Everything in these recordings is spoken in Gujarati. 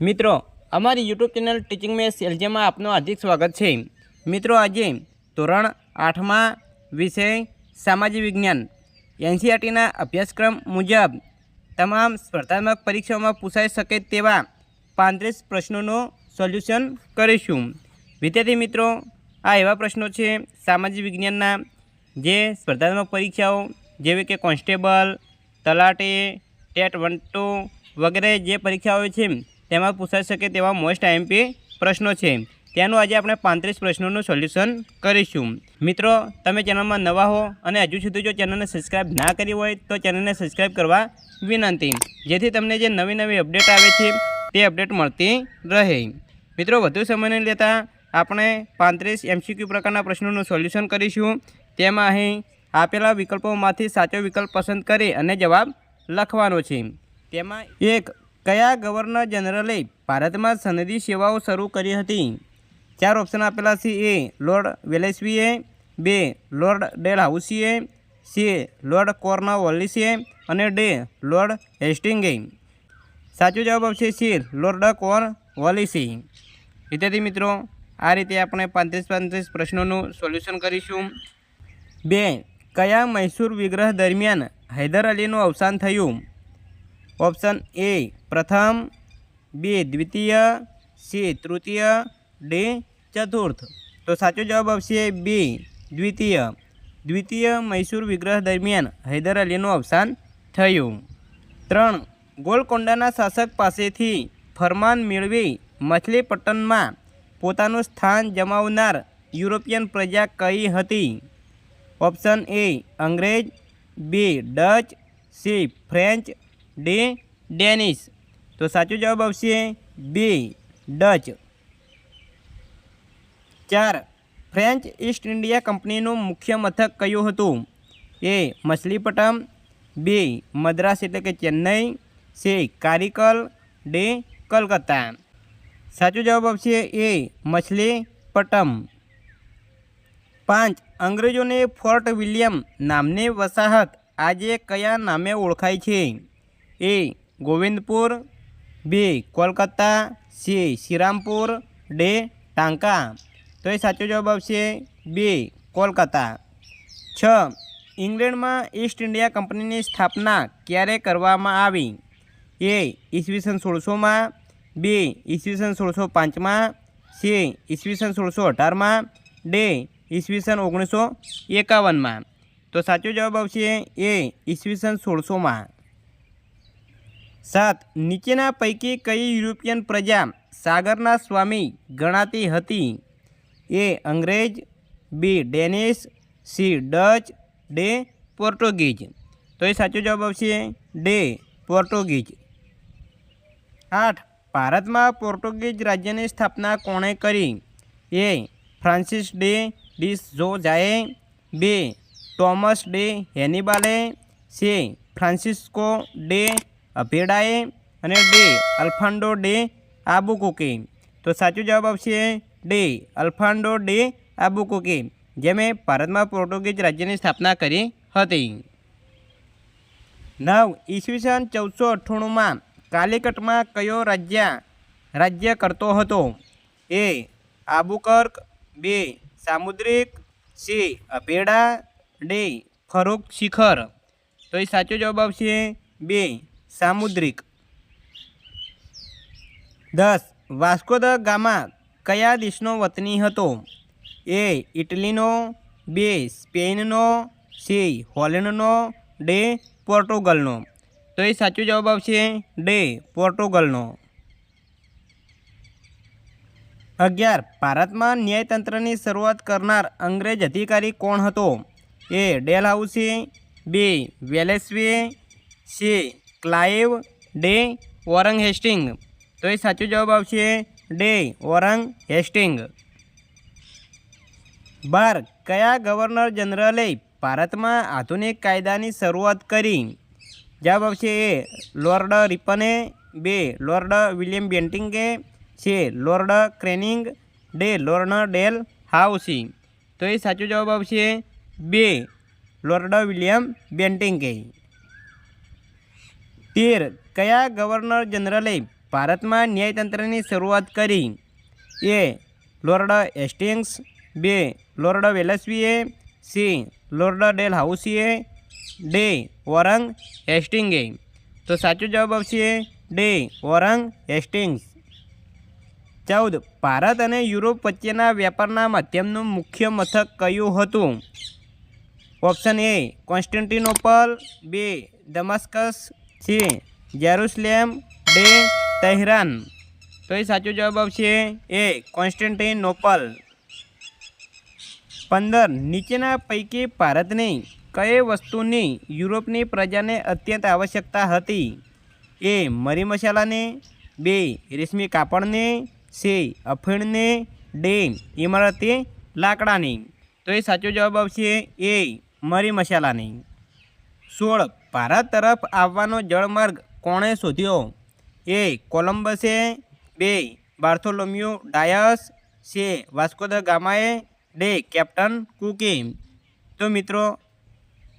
મિત્રો, અમારી યુટ્યુબ ચેનલ ટીચિંગ મેસ એલજીમાં આપનું હાર્દિક સ્વાગત છે. મિત્રો, આજે ધોરણ આઠમાં વિષય સામાજિક વિજ્ઞાન, એનસીઆરટીના અભ્યાસક્રમ મુજબ તમામ સ્પર્ધાત્મક પરીક્ષાઓમાં પૂછાઈ શકે તેવા પાંત્રીસ પ્રશ્નોનું સોલ્યુશન કરીશું. વિદ્યાર્થી મિત્રો, આ એવા પ્રશ્નો છે સામાજિક વિજ્ઞાનના, જે સ્પર્ધાત્મક પરીક્ષાઓ, જેવી કે કોન્સ્ટેબલ, તલાટી, ટેટ વન ટુ વગેરે જે પરીક્ષાઓ છે તેમાં પૂછાઈ શકે તેવા મોસ્ટ આઈએમપી પ્રશ્નો છે. તેનું આજે આપણે પાંત્રીસ પ્રશ્નોનું સોલ્યુશન કરીશું. મિત્રો, તમે ચેનલમાં નવા હો અને હજુ સુધી જો ચેનલને સબસ્ક્રાઈબ ના કરી હોય તો ચેનલને સબસ્ક્રાઈબ કરવા વિનંતી. જેથી તમને જે નવી નવી અપડેટ આવે છે, તે અપડેટ મળતી રહે. મિત્રો, વધુ સમય નહીં લેતા આપણે પાંત્રીસ એમસીક્યુ પ્રકારના પ્રશ્નોનું સોલ્યુશન કરીશું. તેમાં અહીં આપેલા વિકલ્પોમાંથી સાચો વિકલ્પ પસંદ કરી અને જવાબ લખવાનો છે. તેમાં એક કયા ગવર્નર જનરલે ભારતમાં સનદી સેવાઓ શરૂ કરી હતી? ચાર ઓપ્શન આપેલા છે. એ, લોર્ડ વેલેસ્વીએ, બે, લોર્ડ ડેલ હાઉસીએ સી, લોર્ડ કોર્નવોલિસે અને ડે, લોર્ડ હેસ્ટિંગે. સાચો જવાબ આવશે સી, લોર્ડ કોર્નવોલિસી. વિદ્યાર્થી મિત્રો, આ રીતે આપણે પાંત્રીસ પાંત્રીસ પ્રશ્નોનું સોલ્યુશન કરીશું. બે, કયા મૈસૂર વિગ્રહ દરમિયાન હૈદર અલીનું અવસાન થયું? ઓપ્શન એ, પ્રથમ, બે, દ્વિતીય, સી, તૃતીય, ડી, ચતુર્થ. તો સાચો જવાબ આવશે બી, દ્વિતીય. દ્વિતીય મૈસૂર વિગ્રહ દરમિયાન હૈદર અલીનું અવસાન થયું. ત્રણ, ગોલકોંડાના શાસક પાસેથી ફરમાન મેળવી મછલીપટ્ટનમાં પોતાનું સ્થાન જમાવનાર યુરોપિયન પ્રજા કઈ હતી? ઓપ્શન એ, અંગ્રેજ, B, Dutch, C, French D Danish. તો સાચો જવાબ આવશે બી, ડચ. ચાર, ફ્રેન્ચ ઈસ્ટ ઇન્ડિયા કંપનીનું મુખ્ય મથક કયું હતું? એ મછલીપટ્ટમ બી, મદ્રાસ એટલે કે ચેન્નઈ. સી, કારિકલ. ડી, કલકત્તા. સાચો જવાબ આવશે એ મછલીપટ્ટમ પાંચ, અંગ્રેજોને ફોર્ટ વિલિયમ નામની વસાહત આજે કયા નામે ઓળખાય છે? A Govindpur B Kolkata C Shrirampur D ટાંકા તો એ સાચો જવાબ આવશે બી કોલકાતા છ ઇંગ્લેન્ડમાં ઈસ્ટ ઇન્ડિયા કંપનીની સ્થાપના ક્યારે કરવામાં આવી એ ઈસવીસન સોળસોમાં બી ઈસવીસન સોળસો પાંચમાં સી ઈસવીસન સોળસો અઢારમાં ડે ઈસવીસન ઓગણીસો એકાવનમાં તો સાચો જવાબ આવશે એ ઈસવીસન સોળસોમાં સાત, નીચેના પૈકી કઈ યુરોપિયન પ્રજા સાગરના સ્વામી ગણાતી હતી? એ અંગ્રેજ, B Danish, C Dutch, D Portuguese. તો એ સાચો જવાબ આવશે ડે પોર્ટુગીઝ. આઠ, ભારતમાં પોર્ટુગીઝ રાજ્યની સ્થાપના કોણે કરી? એ ફ્રાન્સિસ ડે ડિસ જોઝાએ બે ટોમસ ડે હેનિબાલે છે ફ્રાન્સિસ્કો ડે અભેડાએ અને ડે, અલ્ફાન્ડો ડે, આબુકુકે. તો સાચો જવાબ આવશે ડે, અલ્ફાન્ડો ડે, આબુકુકે જેમણે ભારતમાં પોર્ટુગીઝ રાજ્યની સ્થાપના કરી હતી. નવ, ઈસવીસન ચૌદસો અઠ્ઠાણુંમાં કાલિકટમાં કયો રાજ્ય રાજ્ય કરતો હતો? એ, આબુકર્ક, બે, સામુદ્રિક, સી અભેડા ડે ફરૂક શિખર. તો એ સાચો જવાબ આવશે બે સામુદ્રિક. દસ. વાસ્કો દ ગામા કયા દેશનો વતની હતો? એ. ઇટલીનો. બે. સ્પેનનો. સી. હોલેન્ડનો. ડે. પોર્ટુગલનો. તો એ સાચો જવાબ આવશે ડે. પોર્ટુગલનો. અગિયાર. ભારતમાં ન્યાયતંત્રની શરૂઆત કરનાર અંગ્રેજ અધિકારી કોણ હતો? A. Dalhousie. B. Wellesley. C. Clive D Warren Hastings. તો એ સાચો જવાબ આવશે ડે વોરંગ હેસ્ટિંગ. બાર, કયા ગવર્નર જનરલે ભારતમાં આધુનિક કાયદાની શરૂઆત કરી? જવાબ આવશે એ, લોર્ડ રિપને. બે, લોર્ડ વિલિયમ બેન્ટિંગે. છે, lord Canning. D, lord Dalhousie. તો એ સાચો જવાબ આવશે બે, લોર્ડ વિલિયમ બેન્ટિંગે. તેર કયા ગવર્નર જનરલે ભારતમાં ન્યાયતંત્રની શરૂઆત કરી? A, lord Hastings. બે, લોર્ડ વેલસ્વીએ. સી, લોર્ડ ડેલ હાઉસીએ. ડે, વોરંગ હેસ્ટિંગે તો સાચો જવાબ આવશે ડે, વોરંગ હેસ્ટિંગ્સ ચૌદ, ભારત અને યુરોપ વચ્ચેના વેપારના માધ્યમનું મુખ્ય મથક કયું હતું? Option A, Constantinople. બે, Damascus. C Jerusalem D Tehran. તો એ સાચો જવાબ આવશે એ કોન્સ્ટન્ટિનોપલ. પંદર, નીચેના પૈકી ભારતની કઈ વસ્તુની યુરોપની પ્રજાને અત્યંત આવશ્યકતા હતી? એ મરી મસાલાની બે, રેશમી કાપડની, સી, અફીણની, ડે, ઇમારતી લાકડાની. તો એ સાચો જવાબ આવશે એ મરી મસાલાની સોળ ભારત તરફ આવવાનો જળમાર્ગ કોણે શોધ્યો? એ કોલંબસે, બે બાર્થોલોમ્યુ ડાયસ છે વાસ્કો દ ગામાએ, ડે કેપ્ટન કુકી. તો મિત્રો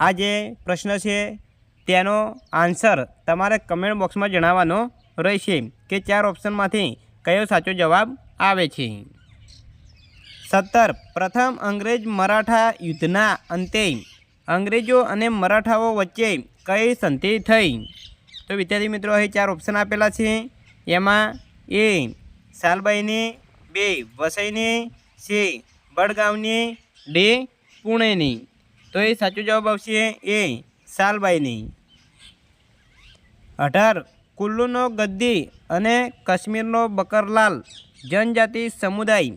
આ જે પ્રશ્ન છે, તેનો આન્સર તમારે કમેન્ટ બોક્સમાં જણાવવાનો રહેશે કે ચાર ઓપ્શનમાંથી કયો સાચો જવાબ આવે છે. સત્તર, પ્રથમ અંગ્રેજ મરાઠા યુદ્ધના અંતે અંગ્રેજો અને મરાઠાઓ વચ્ચે કઈ સંધિ થઈ? તો વિદ્યાર્થી મિત્રો, અહીં ચાર ઓપ્શન આપેલા છે. એમાં એ, સાલબાઈની, બે, વસઈની છે બડગાંવની ડે, પુણેની. તો એ સાચો જવાબ આવશે એ, સાલબાઈની. અઢાર, કુલ્લુનો ગદ્દી અને કાશ્મીરનો બકરલાલ જનજાતિ સમુદાય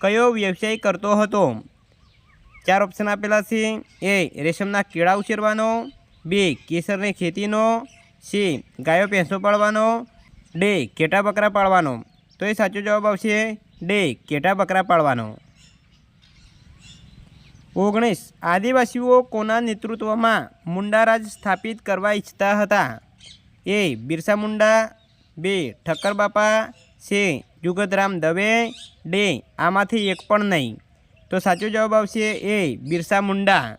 કયો વ્યવસાય કરતો હતો? ચાર ઓપ્શન આપેલા છે. એ, રેશમના કીડા ઉછેરવાનો. બે, કેસરની ખેતીનો, સી, ગાયો ભેંસો પાળવાનો, ડે કેટા બકરા પાળવાનો. તો એ સાચો જવાબ આવશે ડે કેટા બકરા પાળવાનો. ઓગણીસ, આદિવાસીઓ કોના નેતૃત્વમાં મુંડારાજ સ્થાપિત કરવા ઈચ્છતા હતા? એ, બિરસા મુંડા, બે, ઠક્કર બાપા છે જુગતરામ દવે, ડે, આમાંથી એક પણ નહીં. તો સાચો જવાબ આવશે એ, બિરસા મુંડા.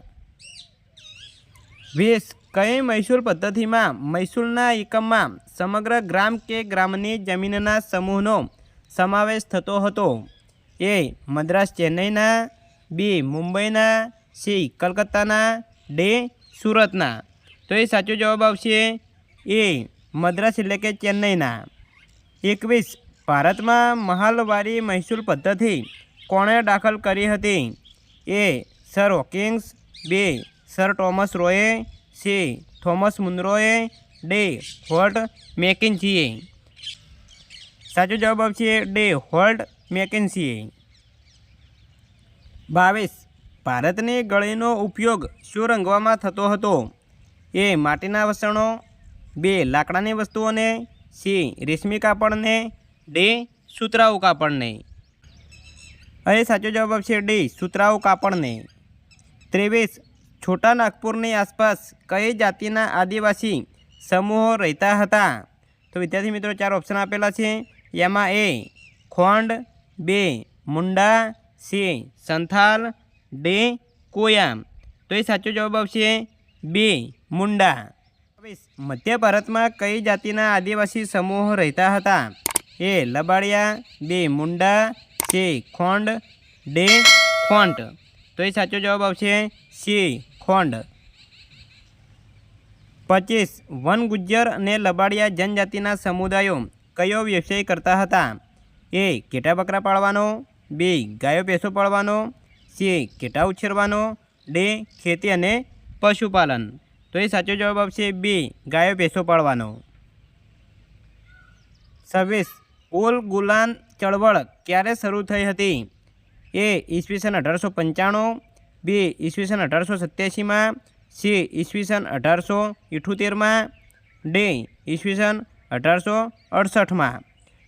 વીસ, કઈ મહેસૂલ પદ્ધતિમાં મહેસૂલના એકમમાં સમગ્ર ગ્રામ કે ગ્રામની જમીનના સમૂહનો સમાવેશ થતો હતો? એ, મદ્રાસ ચેન્નઈના, બી, મુંબઈના, સી, કલકત્તાના, ડે, સુરતના. તો એ સાચો જવાબ આવશે એ, મદ્રાસ એટલે કે ચેન્નઈના. એકવીસ, ભારતમાં મહાલવારી મહેસૂલ પદ્ધતિ કોણે દાખલ કરી હતી? A, sir, Hawkings. બે સર ટોમસ રોયે સી થોમસ મુનરોએ ડે હોલ્ટ મેકિન્સીએ સાચો જવાબ આવશે ડે હોલ્ટ મેકિન્સીએ બાવીસ. ભારતની ગળીનો ઉપયોગ શું રંગવામાં થતો હતો? એ માટીના વસણો, બે લાકડાની વસ્તુઓને, સી રેશમી કાપડને, ડે સુતરાઉ કાપડને. અહીં સાચો જવાબ આવશે ડી સુતરાઉ કાપડને. ત્રેવીસ. છોટા નાગપુરની આસપાસ કઈ જાતિના આદિવાસી સમૂહો રહેતા હતા? તો વિદ્યાર્થી મિત્રો, ચાર ઓપ્શન આપેલા છે. એમાં એ, ખોંડ, બે, મુંડા, સી, સંથાલ, ડે, કોયામ. તો એ સાચો જવાબ આવશે બે, મુંડા. મધ્ય ભારતમાં કઈ જાતિના આદિવાસી સમૂહો રહેતા હતા? એ, લબાડિયા, બે, મુંડા છે ખોંડ, ડે, ખોંટ. તો એ સાચો જવાબ આવશે સી ખોંડ. પચીસ વન ગુજ્જર અને લબાડિયા જનજાતિના સમુદાયો કયો વ્યવસાય કરતા હતા? એ ઘેટા બકરા પાળવાનો. બે, ગાયો ભેંસો પાળવાનો. સી ઘેટા ઉછેરવાનો. ડે, ખેતી અને પશુપાલન. તો એ સાચો જવાબ આવશે બે, ગાયો ભેંસો પાળવાનો. છવ્વીસ, ઉલ ગુલાન ચળવળ ક્યારે શરૂ થઈ હતી? એ, ઈસવીસન અઢારસો પંચાણું બે, ઈસવીસન અઢારસો સત્યાસીમાં, સી, ઈસવીસન અઢારસો ઇઠોતેરમાં ડે, ઈસવીસન અઢારસો અડસઠમાં.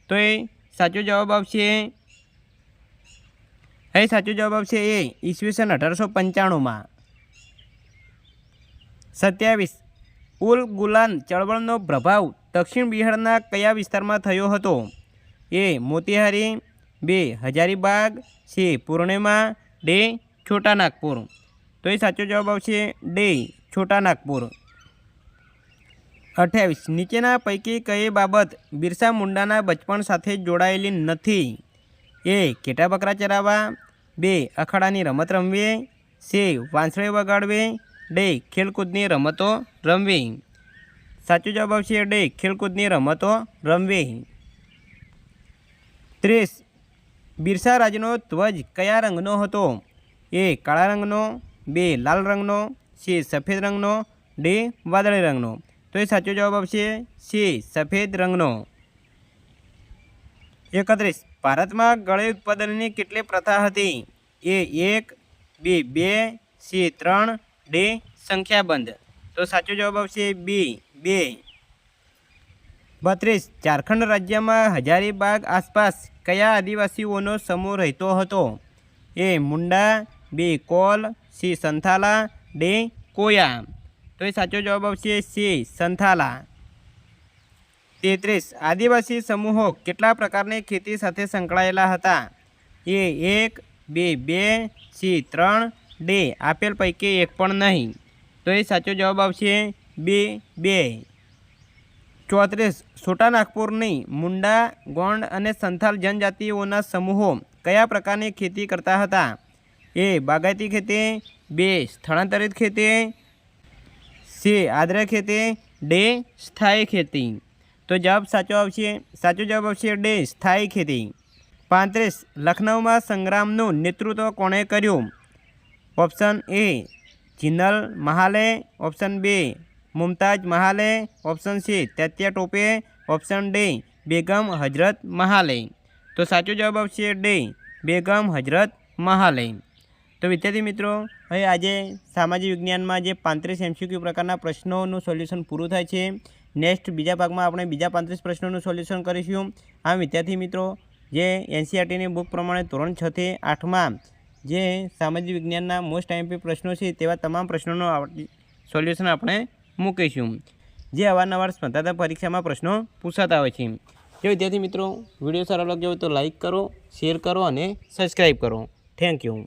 તો એ સાચો જવાબ આવશે, એ સાચો જવાબ આવશે એ ઈસવીસન અઢારસો પંચાણુંમાં. સત્યાવીસ. ઉલ ગુલાન ચળવળનો પ્રભાવ દક્ષિણ બિહારના કયા વિસ્તારમાં થયો હતો? એ મોતિહારી, બે, હજારીબાગ, સી, પૂર્ણિમા, ડે છોટા નાગપુર તો એ સાચો જવાબ આવશે ડે છોટા નાગપુર અઠ્યાવીસ. નીચેના પૈકી કઈ બાબત બિરસા મુંડાના બચપણ સાથે જોડાયેલી નથી? એ, ઘેટા બકરા ચરાવવા. બે, અખાડાની રમત રમવી. સે, વાંસળી વગાડવી. ડે, ખેલકૂદની રમતો રમવી. સાચો જવાબ આવશે ડે, ખેલકૂદની રમતો રમવી. ત્રીસ. બિરસા રાજનો ધ્વજ કયા રંગનો હતો? એ કાળા રંગનો, બે લાલ રંગનો, સી સફેદ રંગનો, ડી વાદળી રંગનો. તો એ સાચો જવાબ આવશે સી સફેદ રંગનો. એકત્રીસ. ભારતમાં ગળે ઉત્પાદનની કેટલી પ્રથા હતી? એ એક, બી બે, સી ત્રણ, ડી સંખ્યાબંધ. તો સાચો જવાબ આવશે બી બે. બત્રીસ. ઝારખંડ રાજ્યમાં હજારીબાગ આસપાસ કયા આદિવાસીઓનો સમૂહ રહેતો હતો? A Munda B Kol C Santhala, D Koya તો એ સાચો જવાબ આવશે સી સંથાલા. તેત્રીસ, આદિવાસી સમૂહો કેટલા પ્રકારની ખેતી સાથે સંકળાયેલા હતા? એ એક, બે બે, સી ત્રણ, ડે આપેલ પૈકી એક પણ નહીં. તો એ સાચો જવાબ આવશે બે બે. ચોત્રીસ, છોટા નાગપુરની મુંડા, ગોંડ અને સંથાલ જનજાતિઓના સમૂહો કયા પ્રકારની ખેતી કરતા હતા? એ બાગાયતી ખેતી, બે સ્થળાંતરિત ખેતી, સી આદ્ર ખેતી, ડે સ્થાયી ખેતી. તો જવાબ સાચો આવશે, સાચો જવાબ આવશે ડે સ્થાયી ખેતી. પાંત્રીસ લખનૌમાં સંગ્રામનું નેતૃત્વ કોણે કર્યું? ઓપ્શન એ જિનલ મહાલે. ઓપ્શન બે, મુમતાજ મહાલે. Option C, Tatya Tope. Option D, Begum Hazrat મહાલે. તો સાચો જવાબ આવશે ડી, બેગમ હજરત મહાલે. તો વિદ્યાર્થી મિત્રો, હવે આજે સામાજિક વિજ્ઞાનમાં જે પાંત્રીસ એમસીક્યુ પ્રકારના પ્રશ્નોનું સોલ્યુશન પૂરું થાય છે, નેક્સ્ટ બીજા ભાગમાં આપણે બીજા પાંત્રીસ પ્રશ્નોનું સોલ્યુશન કરીશું. આ વિદ્યાર્થી મિત્રો, જે એનસીઆરટીની બુક પ્રમાણે ધોરણ છથી આઠમાં જે સામાજિક વિજ્ઞાનના મોસ્ટ આઈએમપી પ્રશ્નો છે, તેવા તમામ પ્રશ્નોનું સોલ્યુશન આપણે મૂકીશું. જે અવારનવાર સ્પર્ધાત્મક પરીક્ષામાં પ્રશ્નો પૂછાતા હોય છે. જો વિદ્યાર્થી મિત્રો, વીડિયો સારો લાગ્યો હોય તો લાઇક કરો, શેર કરો અને સબસ્ક્રાઈબ કરો. Thank you.